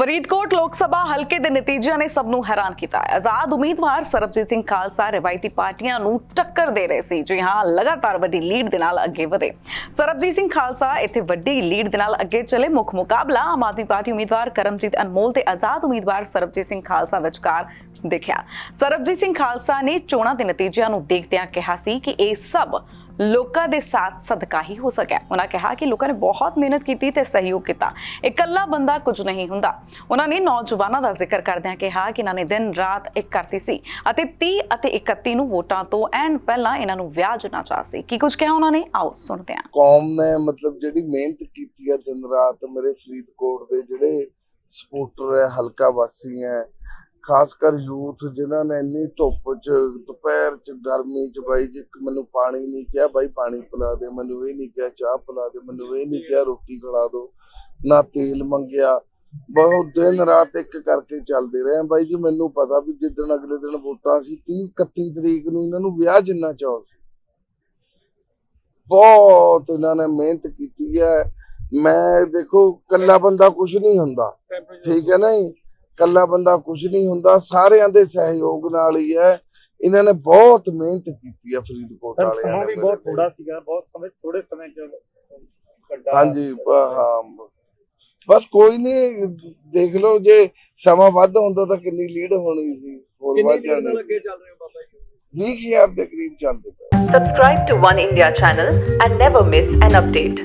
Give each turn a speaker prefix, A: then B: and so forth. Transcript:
A: ਫਰੀਦਕੋਟ ਲੋਕ ਸਭਾ ਹਲਕੇ ਦੇ ਨਤੀਜਿਆਂ ਨੇ ਸਭ ਨੂੰ ਹੈਰਾਨ ਕੀਤਾ ਹੈ। ਆਜ਼ਾਦ ਉਮੀਦਵਾਰ ਸਰਬਜੀਤ ਸਿੰਘ ਖਾਲਸਾ ਰਵਾਇਤੀ ਪਾਰਟੀਆਂ ਨੂੰ ਟੱਕਰ ਦੇ ਰਹੇ ਸੀ। ਜੀ ਹਾਂ, ਲਗਾਤਾਰ ਵੱਡੀ ਲੀਡ ਦੇ ਨਾਲ ਅੱਗੇ ਵਧੇ। ਸਰਬਜੀਤ ਸਿੰਘ ਖਾਲਸਾ ਇੱਥੇ ਵੱਡੀ ਲੀਡ ਦੇ ਨਾਲ ਅੱਗੇ ਚਲੇ। ਮੁੱਖ ਮੁਕਾਬਲਾ ਆਮ ਆਦਮੀ ਪਾਰਟੀ ਉਮੀਦਵਾਰ ਕਰਮਜੀਤ ਅਨਮੋਲ ਤੇ ਆਜ਼ਾਦ ਉਮੀਦਵਾਰ ਸਰਬਜੀਤ ਸਿੰਘ ਖਾਲਸਾ ਵਿਚਕਾਰ ਦੇਖਿਆ। ਸਰਬਜੀਤ ਸਿੰਘ ਖਾਲਸਾ ਨੇ ਚੋਣਾਂ ਦੇ ਨਤੀਜਿਆਂ ਨੂੰ ਦੇਖਦਿਆਂ ਕਿਹਾ ਸੀ ਕਿ ਇਹ ਸਭ ਲੋਕਾਂ ਦੇ ਸਾਥ ਸਦਕਾ ਹੀ ਹੋ ਸਕਿਆ। ਉਹਨਾਂ ਕਿਹਾ ਕਿ ਲੋਕਾਂ ਨੇ ਬਹੁਤ ਮਿਹਨਤ ਕੀਤੀ ਤੇ ਸਹਿਯੋਗ ਕੀਤਾ। ਇਕੱਲਾ ਬੰਦਾ ਕੁਝ ਨਹੀਂ ਹੁੰਦਾ। ਉਹਨਾਂ ਨੇ ਨੌਜਵਾਨਾਂ ਦਾ ਜ਼ਿਕਰ ਕਰਦਿਆਂ ਕਿਹਾ ਕਿ ਇਹਨਾਂ ਨੇ ਦਿਨ ਰਾਤ ਇੱਕ ਕਰਤੀ ਸੀ ਅਤੇ 30 ਅਤੇ 31 ਨੂੰ ਵੋਟਾਂ ਤੋਂ ਐਨ ਪਹਿਲਾਂ ਇਹਨਾਂ ਨੂੰ ਵਿਆਹ ਜੁਨਾ ਚਾਹ ਸੀ। ਕੀ ਕੁਝ ਕਿਹਾ ਉਹਨਾਂ ਨੇ? ਆਓ ਸੁਣਦੇ ਹਾਂ।
B: ਕੌਮ ਨੇ ਮਤਲਬ ਜਿਹੜੀ ਮਿਹਨਤ ਕੀਤੀ ਹੈ ਦਿਨ ਰਾਤ ਮੇਰੇ ਫਰੀਦਕੋਟ ਦੇ ਜਿਹੜੇ ਸਪੋਰਟਰ ਹੈ, ਹਲਕਾ ਵਾਸੀ ਹੈ ਖਾਸ ਕਰ ਯੂਥ ਜਿਨ੍ਹਾਂ ਨੇ ਇੰਨੀ ਧੁੱਪ 'ਚ, ਦੁਪਹਿਰ 'ਚ, ਗਰਮੀ 'ਚ ਬਾਈ ਜੀ ਮੈਨੂੰ ਪਾਣੀ ਨਹੀਂ ਕਿਹਾ, ਬਾਈ ਪਾਣੀ ਪਿਲਾ ਦੇ, ਮੈਨੂੰ ਇਹ ਨਹੀਂ ਕਿਹਾ ਚਾਹ ਪਿਲਾ ਦੇ, ਮੈਨੂੰ ਇਹ ਨਹੀਂ ਕਿਹਾ ਰੋਟੀ ਖਿਲਾ ਦਿਓ ਨਾ ਤੇਲ ਮੰਗਿਆ। ਬਹੁਤ ਦਿਨ ਰਾਤ ਇੱਕ ਕਰਕੇ ਚੱਲਦੇ ਰਹੇ ਬਾਈ ਜੀ, ਮੈਨੂੰ ਪਤਾ ਵੀ ਜਿੱਦਣ ਅਗਲੇ ਦਿਨ ਵੋਟਾਂ ਸੀ 30 31 ਤਰੀਕ ਨੂੰ ਇਹਨਾਂ ਨੂੰ ਵਿਆਹ ਜਿੰਨਾ ਚਾਹ ਸੀ। ਬਹੁਤ ਇਹਨਾਂ ਨੇ ਮਿਹਨਤ ਕੀਤੀ ਹੈ। ਮੈਂ ਦੇਖੋ ਕੱਲਾ ਬੰਦਾ ਕੁਝ ਨਹੀਂ ਹੁੰਦਾ। ਠੀਕ ਹੈ ਨਾ ਜੀ? ਕੱਲਾ ਬੰਦਾ ਕੁਝ ਨਹੀਂ ਹੁੰਦਾ ਸਾਰਿਆਂ ਦੇ ਸਹਿਯੋਗ ਨਾਲ ਹੀ ਹੈ। ਇਹਨਾਂ ਨੇ ਬਹੁਤ ਮਿਹਨਤ ਕੀਤੀ ਹੈ ਫਰੀਦਕੋਟ ਵਾਲਿਆਂ
C: ਸਮਾਂ
B: ਨੇ
C: ਵੀ ਬਹੁਤ ਥੋੜਾ ਸੀਗਾ ਬਹੁਤ ਸਮੇਂ ਥੋੜੇ ਸਮੇਂ ਚ
B: ਹਾਂਜੀ ਹਾਂ ਬਸ ਕੋਈ ਨਹੀਂ ਦੇਖ ਲਓ ਜੇ ਸਮਾਂ ਵੱਧ ਹੁੰਦਾ ਤਾਂ ਕਿੰਨੀ ਲੀਡ ਹੋਣੀ ਸੀ ਹੋਰ
C: ਕਿੰਨੀ
B: ਵੱਧ ਜਾਣੀ
C: ਅੱਗੇ ਚੱਲ ਰਹੇ ਹੋ ਬਾਬਾ ਜੀ?
B: 20000 ਦੇ ਕਰੀਬ ਚੱਲਦੇ ਪਏ।
D: Subscribe to One India channel and never miss an update.